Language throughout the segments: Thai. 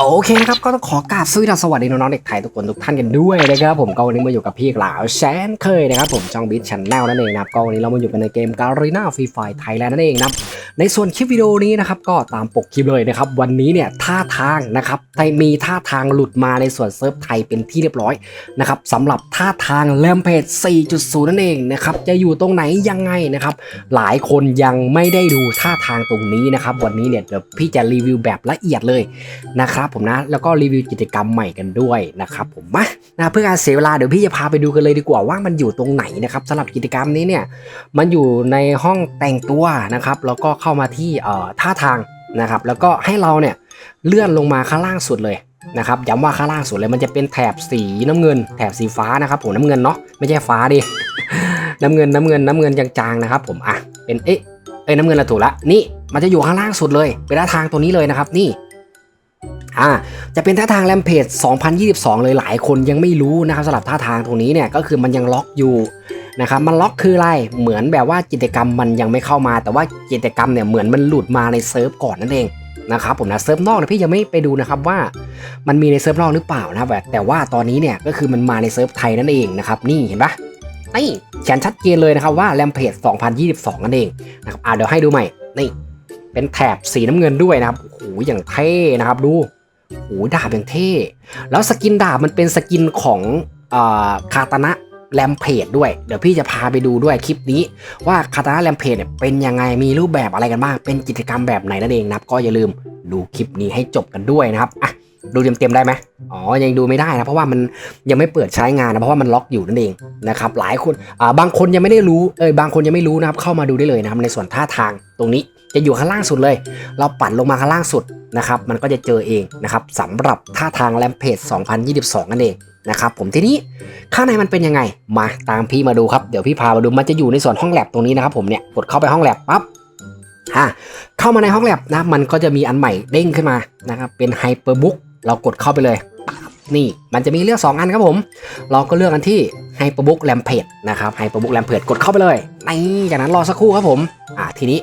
โอเคนะครับก็ต้องขอกราบสวัสดีน้องๆเด็กไทยทุกคนทุกท่านกันด้วยนะครับผมก็วันนี้มาอยู่กับพี่หลาวแชนเคยนะครับผมช่องบิทชันแนลนั่นเองนะครับก็วันนี้เรามาอยู่กันในเกมการีนาฟรีไฟไทยแลนด์นั่นเองนะครับในส่วนคลิปวิดีโอนี้นะครับก็ตามปกคลิปเลยนะครับวันนี้เนี่ยท่าทางนะครับไทยมีท่าทางหลุดมาในส่วนเซิร์ฟไทยเป็นที่เรียบร้อยนะครับสำหรับท่าทางแลมเพจ4.0 นั่นเองนะครับจะอยู่ตรงไหนยังไงนะครับหลายคนยังไม่ได้ดูท่าทางตรงนี้นะครับวันนี้เนี่ยเดี๋ยวพี่จะรีวิวแบบละเอียดเลยนะครับผมนะแล้วก็รีวิวกิจกรรมใหม่กันด้วยนะครับผมมานะเพื่อการเสียเวลาเดี๋ยวพี่จะพาไปดูกันเลยดีกว่าว่ามันอยู่ตรงไหนนะครับสำหรับกิจกรรมนี้เนี่ยมันอยู่ในห้องแต่งตัวนะครับแล้วก็เข้ามาที่เอ่อท่าทางนะครับแล้วก็ให้เราเนี่ยเลื่อนลงมาข้างล่างสุดเลยนะครับย้ำว่าข้างล่างสุดเลยมันจะเป็นแถบสีน้ำเงิน แถบสีฟ้านะครับผมน้ำเงินเนาะไม่ใช่ฟ้าดิน้ำเงินน้ำเงินน้ำเงินจางๆนะครับ ผมอะเป็นเอ๊ะเอ้ยน้ำเงินละถูกละนี่มันจะอยู่ข้างล่างสุดเลยเป็นท่าทางตัวนี้เลยนะครับนี่ อ่าจะเป็นท่าทางแรมเพจ2022 เลยหลายคนยังไม่รู้นะครับสำหรับท่าทางตรงนี้เนี่ยก็คือมันยังล็อกอยู่นะครับมันล็อกคืออะไรเหมือนแบบว่ากิจกรรมมันยังไม่เข้ามา แต่ว่ากิจกรรมเนี่ยเหมือนมันหลุดมาในเซิร์ฟก่อนนั่นเองนะครับผมนะเซิร์ฟนอกนี่ยพี่ยังไม่ไปดูนะครับว่ามันมีในเซิร์ฟนอกหรือเปล่านะครับแต่ว่าตอนนี้เนี่ยก็คือมันมาในเซิร์ฟไทยนั่นเองนะครับนี่เห็นปะนี่เขียนชัดเจนเลยนะครับว่าแรมเพจ2022 นั่นเองนะครับอ่าเดี๋ยวให้ดูใหม่นี่เป็นแถบสีน้ำเงินด้วยนะครับโอ้โหอย่างเท่นะครับดู โอ้โหดาบอย่างเท่ แล้วสกินดาบมันเป็นสกินของอคาตานะแรมเพจด้วย เดี๋ยวพี่จะพาไปดูด้วยคลิปนี้ ว่าคาตานะแรมเพจเนี่ยเป็นยังไง มีรูปแบบอะไรกันบ้าง เป็นกิจกรรมแบบไหนนั่นเองนะครับ ก็อย่าลืมดูคลิปนี้ให้จบกันด้วยนะครับ อะ ดูเต็มๆได้ไหมอ๋อ ยังดูไม่ได้นะ เพราะว่ามันยังไม่เปิดใช้งานนะ เพราะว่ามันล็อกอยู่นั่นเองนะครับ หลายคน อ่า บางคนยังไม่ได้รู้ เออบางคนยังไม่รู้นะครับ เข้ามาดูได้เลยนะครับ ในส่วนท่าทางตรงนี้ จะอยู่ข้างล่างสุดเลย เราปัดลงมาข้างล่างสุดนะครับมันก็จะเจอเองนะครับสำหรับท่าทางแรมเพจ2022นั่นเองนะครับผมทีนี้ข้างในมันเป็นยังไง มาตามพี่มาดูครับเดี๋ยวพี่พามาดูมันจะอยู่ในส่วนห้องแลบตรงนี้นะครับผมเนี่ยกดเข้าไปห้องแลบปั๊บอะเข้ามาในห้องแลบนะมันก็จะมีอันใหม่เด้งขึ้นมานะครับเป็นไฮเปอร์บุ๊กเรากดเข้าไปเลย นี่มันจะมีเลือก 2 อันครับผม เราก็เลือกอันที่ไฮเปอร์บุ๊กแรมเพจนะครับไฮเปอร์บุ๊กแรมเพจกดเข้าไปเลยนี่จากนั้นรอสักครู่ครับผมอะทีนี้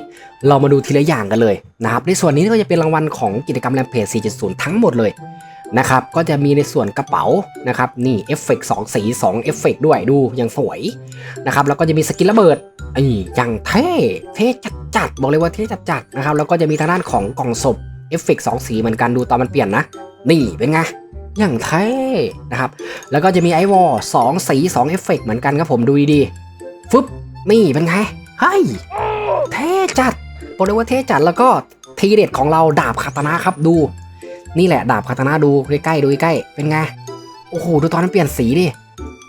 เรามาดูทีละอย่างกันเลยนะครับในส่วนนี้ก็จะเป็นรางวัลของกิจกรรมแรมเพจ4.0 ทั้งหมดเลยนะครับก็จะมีในส่วนกระเป๋านะครับนี่เอฟเฟกต์2สี2เอฟเฟกต์ด้วยดูย่างสวยนะครับแล้วก็จะมีสกินระเบิดไอ้อย่างเท่เท่จัดๆบอกเลยว่าเท่จัดๆนะครับแล้วก็จะมีทางด้านของกล่องศพเอฟเฟกต์2สีเหมือนกันดูตอนมันเปลี่ยนนะ นี่เป็นไง อย่างเท่นะครับ แล้วก็จะมีไอวอลสองสีสองเอฟเฟกต์เหมือนกันครับผมดูดีๆฟึบนี่เป็นไงเฮ้ยเท่จัดบอกเลยว่าเท่จัดแล้วก็ทีเด็ดของเราดาบคาตานะครับดู นี่แหละดาบคาตานะดูใกล้ๆดูใกล้ๆเป็นไงโอ้โหดูตอนนั้นเปลี่ยนสีดิ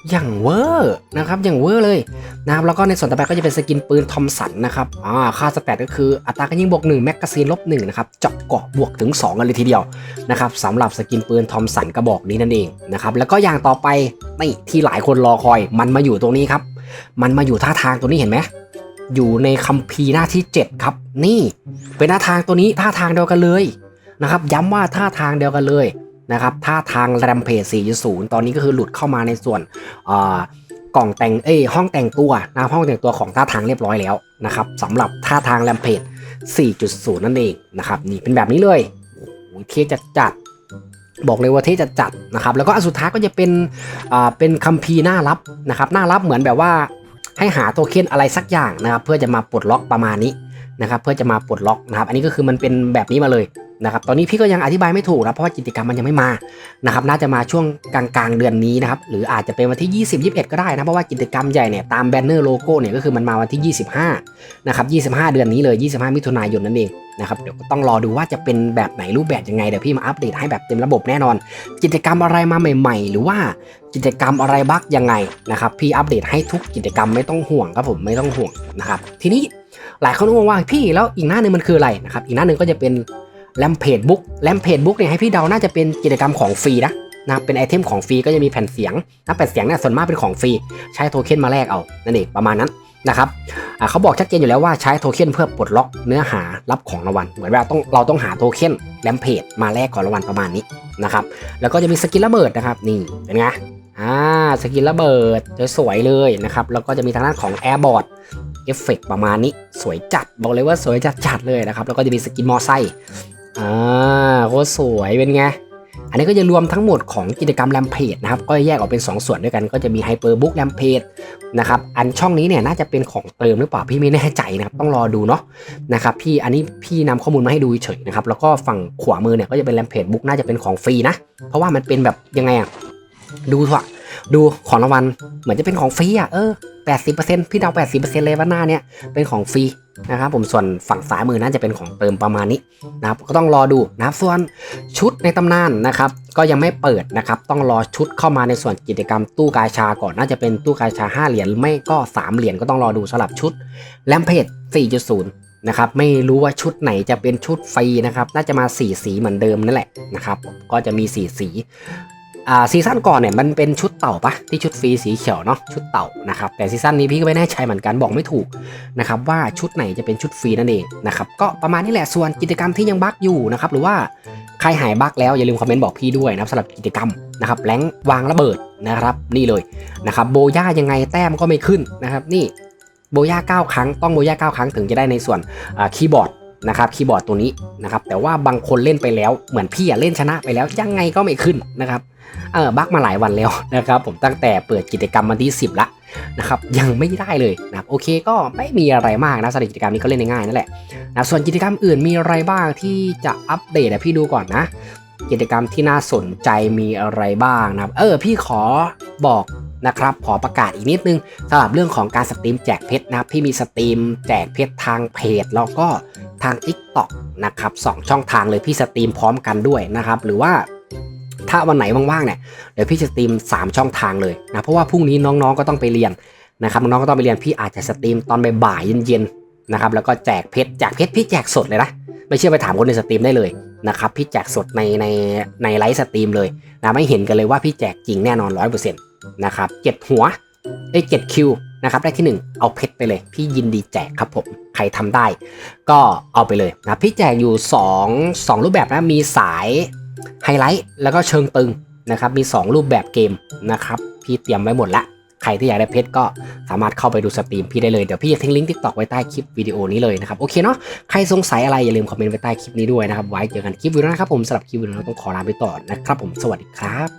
อย่างเวอร์นะครับอย่างเวอร์เลยนะครับแล้วก็ในส่วนต่อไปก็จะเป็นสกินปืนทอมสันนะครับอ่าค่าสแตทก็คืออัตราการยิงบวก1แมกกาซีนลบ1นะครับเจาะเกาะบวกถึง 2 กันเลยทีเดียวนะครับสำหรับสกินปืนทอมสันกระบอกนี้นั่นเองนะครับแล้วก็อย่างต่อไปนี่ที่หลายคนรอคอย มันมาอยู่ตรงนี้ครับ มันมาอยู่ท่าทางตัวนี้เห็นไหมอยู่ในคัมภีร์หน้าที่ 7 ครับ นี่เป็นท่าทางตัวนี้ท่าทางเดียวกันเลยนะครับย้ำว่าท่าทางเดียวกันเลย นะครับท่าทางแรมเพจ4.0 ตอนนี้ก็คือหลุดเข้ามาในส่วนกล่องแต่งเอ้ห้องแต่งตัวนะห้องแต่งตัวของท่าทางเรียบร้อยแล้วนะครับสำหรับท่าทางแรมเพจ4.0 นั่นเองนะครับนี่เป็นแบบนี้เลยโอ้เทจัดจัดบอกเลยว่าเทจัดจัดนะครับแล้วก็อันสุดท้ายก็จะเป็นอ่าเป็นคัมภีร์หน้ารับนะครับหน้ารับเหมือนแบบว่าให้หาโทเค็นอะไรสักอย่างนะครับเพื่อจะมาปลดล็อกประมาณนี้ นะครับเพื่อจะมาปลดล็อกนะครับอันนี้ก็คือมันเป็นแบบนี้มาเลยนะครับตอนนี้พี่ก็ยังอธิบายไม่ถูกนะเพราะว่ากิจกรรมมันยังไม่มานะครับน่าจะมาช่วงกลางๆเดือนนี้นะครับหรืออาจจะเป็นวันที่ 20 21 ก็ได้นะเพราะว่ากิจกรรมใหญ่เนี่ยตามแบนเนอร์โลโก้เนี่ยก็คือมันมาวันที่ 25นะครับ25 เดือนนี้เลย 25 มิถุนายนนั่นเองนะครับเดี๋ยวก็ต้องรอดูว่าจะเป็นแบบไหนรูปแบบยังไงเดี๋ยวพี่มาอัปเดตให้แบบเต็มระบบแน่นอน กิจกรรมอะไรมาใหม่ ๆ หรือว่ากิจกรรมอะไรบักยังไงนะครับพี่อัปเดตให้ทุกกิจกรรมไม่ต้องห่วงครับผมไม่ต้องห่วงนะครับทีนี้ หลายคนงงว่าพี่แล้วอีกหน้าหนึ่งมันคืออะไรนะครับอีกหน้าหนึ่งก็จะเป็นแรมเพจบุ๊กแรมเพจบุ๊กเนี่ยให้พี่เดาน่าจะเป็นกิจกรรมของฟรีนะนะครับเป็นไอเทมของฟรีก็จะมีแผ่นเสียงนะแผ่นเสียงเนี่ยส่วนมากเป็นของฟรีใช้โทเค็นมาแลกเอานั่นเองประมาณนั้นนะครับเขาบอกชัดเจนอยู่แล้วว่าใช้โทเค็นเพื่อปลดล็อกเนื้อหารับของรางวัลเหมือนว่าต้องเราต้องหาโทเค็นแรมเพจมาแลกของรางวัลประมาณนี้นะครับแล้วก็จะมีสกินระเบิดนะครับนี่เป็นไงอ่าสกินระเบิดสวยๆเลยนะครับแล้วก็จะมีทางด้านของแอร์บอร์ด เอฟเฟกประมาณนี้สวยจัดบอกเลยว่าสวยจัดๆเลยนะครับ แล้วก็จะมีสกินมอไซค์อ่าโคตรสวยเป็นไง อันนี้ก็จะรวมทั้งหมดของกิจกรรมแรมเพจนะครับ ก็แยกออกเป็น 2 ส่วนด้วยกัน ก็จะมีไฮเปอร์บุ๊กแรมเพจนะครับ อันช่องนี้เนี่ยน่าจะเป็นของเติมหรือเปล่าพี่ไม่แน่ใจนะครับ ต้องรอดูเนาะนะครับพี่อันนี้พี่นำข้อมูลมาให้ดูเฉยนะครับ แล้วก็ฝั่งขวามือเนี่ยก็จะเป็นแรมเพจบุ๊กน่าจะเป็นของฟรีนะ เพราะว่ามันเป็นแบบยังไงอะดูเถอะ ดูของรางวัลเหมือนจะเป็นของฟรีอะเออ80%พี่เดา80%เปเลยว่าหน้าเนี่ยเป็นของฟรีนะครับผมส่วนฝั่งซ้ายมือน่าจะเป็นของเติมประมาณนี้นะครับก็ต้องรอดูนะครับส่วนชุดในตำนานนะครับ ก็ยังไม่เปิดนะครับต้องรอชุดเข้ามาในส่วนกิจกรรมตู้กาชาก่อนน่าจะเป็นตู้กาชา 5 เหรียญไม่ก็ 3 เหรียญก็ต้องรอดูสลับชุดแลมเพจ4.0นะครับไม่รู้ว่าชุดไหนจะเป็นชุดฟรีนะครับ น่าจะมา 4 สีเหมือนเดิมนั่นแหละนะครับ ก็จะมี 4 สี อ่าซีซั่นก่อนเนี่ยมันเป็นชุดเต่าปะที่ชุดฟรีสีเขียวเนาะชุดเต่านะครับแต่ซีซั่นนี้พี่ก็ไม่แน่ใจเหมือนกันบอกไม่ถูกนะครับว่าชุดไหนจะเป็นชุดฟรีนั่นเองนะครับก็ประมาณนี้แหละส่วนกิจกรรมที่ยังบั๊กอยู่นะครับหรือว่าใครหายบั๊กแล้วอย่าลืมคอมเมนต์บอกพี่ด้วยนะครับสำหรับกิจกรรมนะครับแรงวางระเบิดนะครับนี่เลยนะครับโบย่ายังไงแต้มก็ไม่ขึ้นนะครับนี่โบย่า9ครั้งต้องโบย่า9ครั้งถึงจะได้ในส่วนอ่าคีย์บอร์ด นะครับคีย์บอร์ดตัวนี้นะครับแต่ว่าบางคนเล่นไปแล้วเหมือนพี่อะเล่นชนะไปแล้วยังไงก็ไม่ขึ้นนะครับเออบักมาหลายวันแล้วนะครับผมตั้งแต่เปิดกิจกรรมวันที่ 10 ละนะครับยังไม่ได้เลยนะครับโอเคก็ไม่มีอะไรมากนะสำหรับกิจกรรมนี้ก็เล่นง่ายนั่นแหละนะส่วนกิจกรรมอื่นมีอะไรบ้างที่จะอัปเดตพี่ดูก่อนนะ กิจกรรมที่น่าสนใจมีอะไรบ้างนะเออพี่ขอบอกนะครับขอประกาศอีกนิดนึงสำหรับเรื่องของการสตรีมแจกเพชรนะครับพี่มีสตรีมแจกเพชรทางเพจแล้วก็ ทาง TikTok นะครับสองช่องทางเลยพี่สตรีมพร้อมกันด้วยนะครับหรือว่าถ้าวันไหนว่างๆเนี่ยเดี๋ยวพี่จะสตรีม 3 ช่องทางเลยนะเพราะว่าพรุ่งนี้น้องๆก็ต้องไปเรียนนะครับน้องๆก็ต้องไปเรียนพี่อาจจะสตรีมตอนบ่ายเย็นๆนะครับแล้วก็แจกเพชรแจกเพชรพี่แจกสดเลยนะไม่เชื่อไปถามคนในสตรีมได้เลยนะครับพี่แจกสดในในในไลฟ์สตรีมเลยนะไม่เห็นกันเลยว่าพี่แจกจริงแน่นอน100%นะครับเจ็ดหัวไอ้เจ็ดคิว นะครับได้ที่ 1 เอาเพชรไปเลย พี่ยินดีแจกครับผม ใครทำได้ ก็เอาไปเลยนะพี่แจกอยู่ 2 2 รูปแบบนะมีสายไฮไลท์แล้วก็เชิงตึงนะครับมี 2 รูปแบบเกมนะครับพี่เตรียมไว้หมดละใครที่อยากได้เพชรก็สามารถเข้าไปดูสตรีมพี่ได้เลย เดี๋ยวพี่จะทิ้งลิงก์ทิกตอกไว้ใต้คลิปวิดีโอนี้เลยนะครับ โอเคเนาะใครสงสัยอะไรอย่าลืมคอมเมนต์ไว้ใต้คลิปนี้ด้วยนะครับ ไว้เจอกันคลิปวิดีโอนะครับผมสำหรับคลิปวิดีโองต้องขอลาไปต่อนนะครับผมสวัสดีครับ